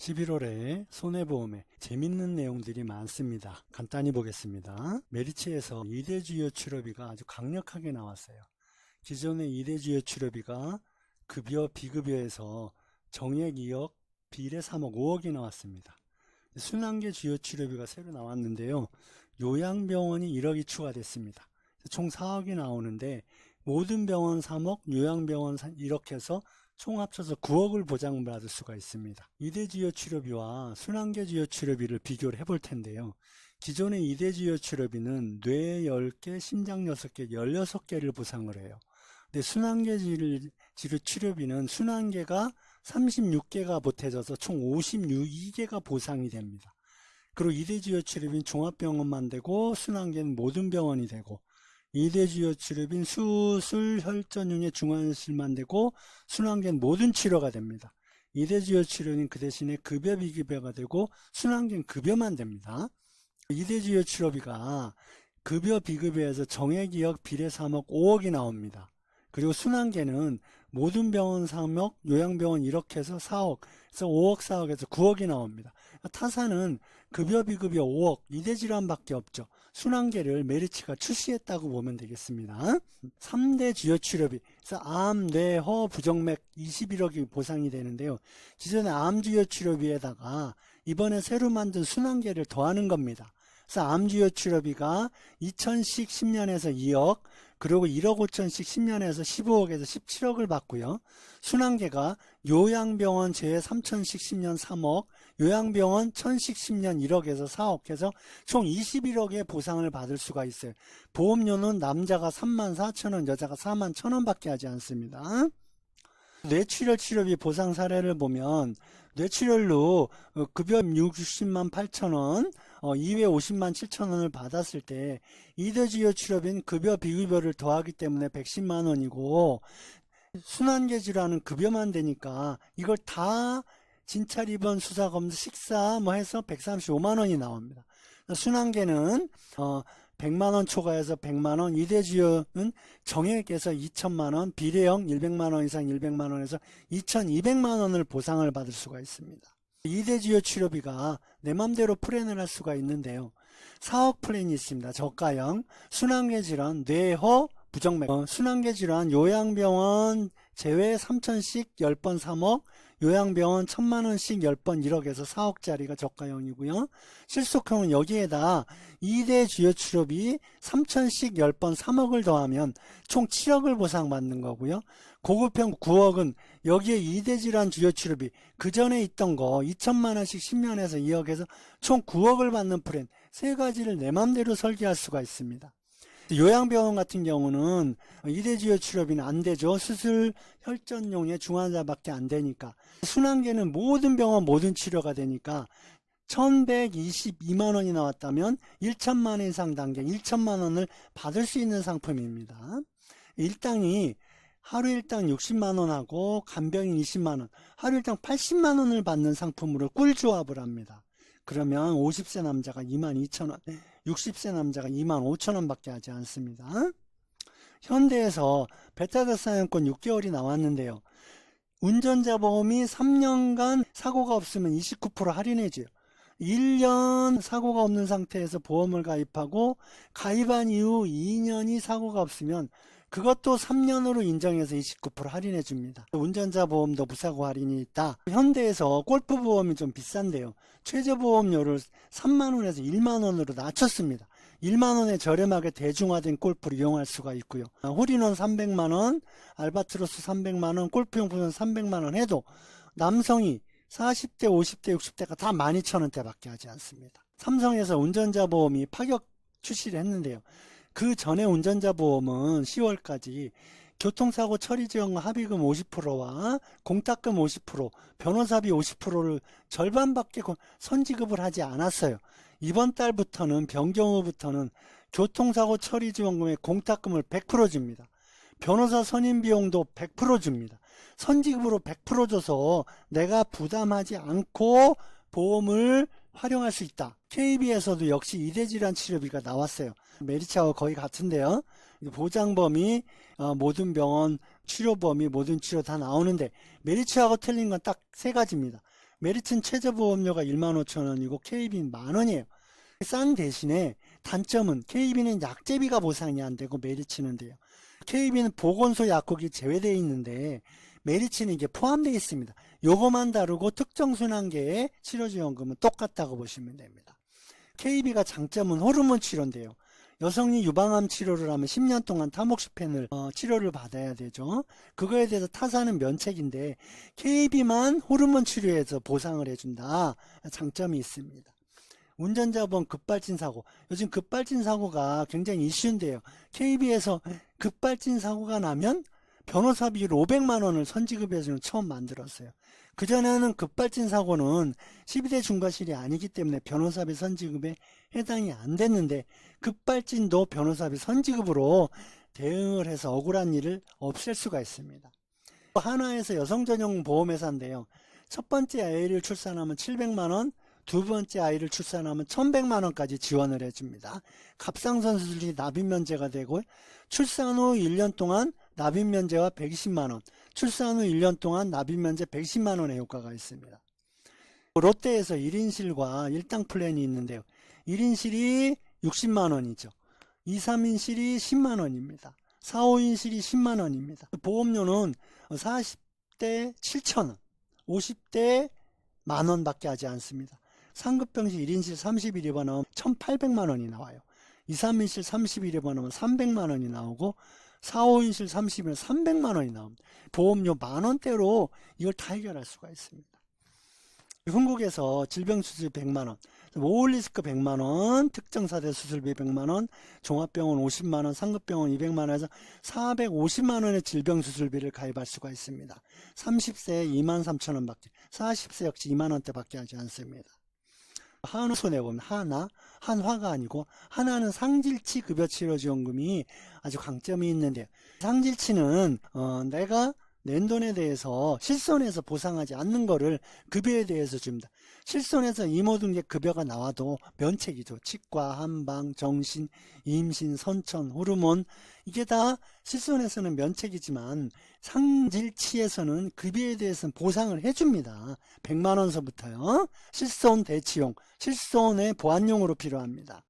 11월에 손해보험에 재밌는 내용들이 많습니다. 간단히 보겠습니다. 메리츠에서 2대 주요 치료비가 아주 강력하게 나왔어요. 기존의 2대 주요 치료비가 급여, 비급여에서 정액 2억, 비례 3억, 5억이 나왔습니다. 순환계 주요 치료비가 새로 나왔는데요. 요양병원이 1억이 추가됐습니다. 총 4억이 나오는데 모든 병원 3억, 요양병원 1억 해서 총 합쳐서 9억을 보장받을 수가 있습니다. 이대주요 치료비와 순환계 주요 치료비를 비교를 해볼 텐데요. 기존의 이대주요 치료비는 뇌 10개, 심장 6개, 16개를 보상을 해요. 근데 순환계 치료 치료비는 순환계가 36개가 보태져서 총 52개가 보상이 됩니다. 그리고 이대주요 치료비는 종합병원만 되고 순환계는 모든 병원이 되고 이대주요 치료비는 수술, 혈전용의 중환실만 되고 순환계는 모든 치료가 됩니다. 이대주요 치료는 그 대신에 급여 비급여가 되고 순환계는 급여만 됩니다. 이대주요 치료비가 급여 비급여에서 정액2억, 비례 3억, 5억이 나옵니다. 그리고 순환계는 모든 병원 3억, 요양병원 이렇게 해서 4억, 그래서 5억, 4억에서 9억이 나옵니다. 타사는 급여, 비급여 5억, 이대질환밖에 없죠. 순환계를 메리츠가 출시했다고 보면 되겠습니다. 3대 주요 치료비, 그래서 암, 뇌, 허, 부정맥 21억이 보상이 되는데요. 기존의 암 주요 치료비에다가 이번에 새로 만든 순환계를 더하는 겁니다. 그래서 암 주요 치료비가 2000씩 10년에서 2억, 그리고 1억 5천씩 10년에서 15억에서 17억을 받고요. 순환계가 요양병원 제 3천씩 10년 3억, 요양병원 1000씩 10년 1억에서 4억 해서 총 21억의 보상을 받을 수가 있어요. 보험료는 남자가 3만 4천 원, 여자가 4만 1천 원밖에 하지 않습니다. 뇌출혈 치료비 보상 사례를 보면 뇌출혈로 어, 급여 60만 8천 원, 어, 이외 50만 7천 원을 받았을 때 이대주요 치료비는 급여 비급여를 더하기 때문에 110만 원이고 순환계 질환은 급여만 되니까 이걸 다 진찰 입원 수사 검사 식사 뭐 해서 135만 원이 나옵니다. 순환계는 어 100만 원 초과해서 100만 원, 이대주요는 정액에서 2천만 원, 비례형 100만 원 이상 100만 원에서 2,200만 원을 보상을 받을 수가 있습니다. 이대주요 치료비가 내 맘대로 플랜을 할 수가 있는데요. 4억 플랜이 있습니다. 저가형, 순환계 질환, 뇌허, 부정맥, 어, 순환계 질환, 요양병원 제외 3천씩 10번 3억, 요양병원 1000만원씩 10번 1억에서 4억짜리가 저가형이고요. 실속형은 여기에다 2대 주요 치료비 3천씩 10번 3억을 더하면 총 7억을 보상받는 거고요. 고급형 9억은 여기에 2대 질환 주요 치료비 그 전에 있던 거 2천만 원씩 10년에서 2억에서 총 9억을 받는 플랜 세 가지를 내 맘대로 설계할 수가 있습니다. 요양병원 같은 경우는 이대주요 치료비는 안 되죠. 수술 혈전용의 중환자밖에 안 되니까. 순환계는 모든 병원 모든 치료가 되니까 1122만 원이 나왔다면 1천만 원 이상 단계 1천만 원을 받을 수 있는 상품입니다. 일당이 하루 일당 60만 원하고 간병인 20만 원, 하루 일당 80만 원을 받는 상품으로 꿀 조합을 합니다. 그러면 50세 남자가 2만 2천 원, 60세 남자가 2만 5천 원 밖에 하지 않습니다. 현대에서 베타다 사용권 6개월이 나왔는데요. 운전자 보험이 3년간 사고가 없으면 29% 할인해줘요. 1년 사고가 없는 상태에서 보험을 가입하고 가입한 이후 2년이 사고가 없으면 그것도 3년으로 인정해서 29% 할인해 줍니다. 운전자 보험도 무사고 할인이 있다. 현대에서 골프 보험이 좀 비싼데요. 최저 보험료를 3만 원에서 1만 원으로 낮췄습니다. 1만 원에 저렴하게 대중화된 골프를 이용할 수가 있고요. 홀인원 300만 원, 알바트로스 300만 원, 골프용품은 300만 원 해도 남성이 40대, 50대, 60대가 다 12,000원대밖에 하지 않습니다. 삼성에서 운전자 보험이 파격 출시를 했는데요. 그 전에 운전자 보험은 10월까지 교통사고 처리 지원 합의금 50%와 공탁금 50%, 변호사비 50%를 절반밖에 선지급을 하지 않았어요. 이번 달부터는 변경 후부터는 교통사고 처리 지원금의 공탁금을 100% 줍니다. 변호사 선임 비용도 100% 줍니다. 선지급으로 100% 줘서 내가 부담하지 않고 보험을 활용할 수 있다. KB에서도 역시 이대질환 치료비가 나왔어요. 메리츠하고 거의 같은데요. 보장 범위, 어, 모든 병원, 치료 범위, 모든 치료 다 나오는데 메리츠하고 틀린 건 딱 세 가지입니다. 메리츠는 최저보험료가 15,000원이고 KB는 만 원이에요. 싼 대신에 단점은 KB는 약제비가 보상이 안 되고 메리츠는 돼요. KB는 보건소 약국이 제외되어 있는데 메리츠는 이게 포함되어 있습니다. 요거만 다르고 특정 순환계의 치료지원금은 똑같다고 보시면 됩니다. KB가 장점은 호르몬 치료인데요. 여성이 유방암 치료를 하면 10년 동안 타목시펜을 어, 치료를 받아야 되죠. 그거에 대해서 타사는 면책인데 KB만 호르몬 치료에서 보상을 해준다. 장점이 있습니다. 운전자 보험 급발진 사고. 요즘 급발진 사고가 굉장히 이슈인데요. KB에서 급발진 사고가 나면 변호사비를 500만 원을 선지급해주는 처음 만들었어요. 그전에는 급발진 사고는 12대 중과실이 아니기 때문에 변호사비 선지급에 해당이 안 됐는데 급발진도 변호사비 선지급으로 대응을 해서 억울한 일을 없앨 수가 있습니다. 하나에서 여성 전용 보험회사인데요. 첫 번째 아이를 출산하면 700만 원, 두 번째 아이를 출산하면 1100만 원까지 지원을 해줍니다. 갑상선 수술이 납입 면제가 되고 출산 후 1년 동안 납입 면제와 120만원, 출산 후 1년 동안 납입 면제 110만원의 효과가 있습니다. 롯데에서 1인실과 1당 플랜이 있는데요. 1인실이 60만원이죠. 2, 3인실이 10만원입니다. 4, 5인실이 10만원입니다. 보험료는 40대 7천원, 50대 만원 밖에 하지 않습니다. 상급병실 1인실 30일 입원하면 1,800만원이 나와요. 2, 3인실 30일 입원하면 300만원이 나오고 4, 5인실 30일은 300만 원이 나옵니다. 보험료 만 원대로 이걸 다 해결할 수가 있습니다. 흥국에서 질병 수술 100만원, 오울리스크 100만 원, 특정사대 수술비 100만 원, 종합병원 50만 원, 상급병원 200만 원에서 450만 원의 질병 수술비를 가입할 수가 있습니다. 30세에 2만 3천 원 밖에, 40세 역시 2만 원대 밖에 하지 않습니다. 한우 손해 보면 하나, 한화가 아니고 하나는 상질치 급여치료지원금이 아주 강점이 있는데요. 상질치는 어, 내가 낸 돈에 대해서 실손해서 보상하지 않는 거를 급여에 대해서 줍니다. 실손해서 이모등록 급여가 나와도 면책이죠. 치과, 한방, 정신, 임신, 선천, 호르몬 이게 다 실손해서는 면책이지만 상질치에서는 급여에 대해서는 보상을 해줍니다. 100만 원서부터요. 실손 대치용, 실손의 보안용으로 필요합니다.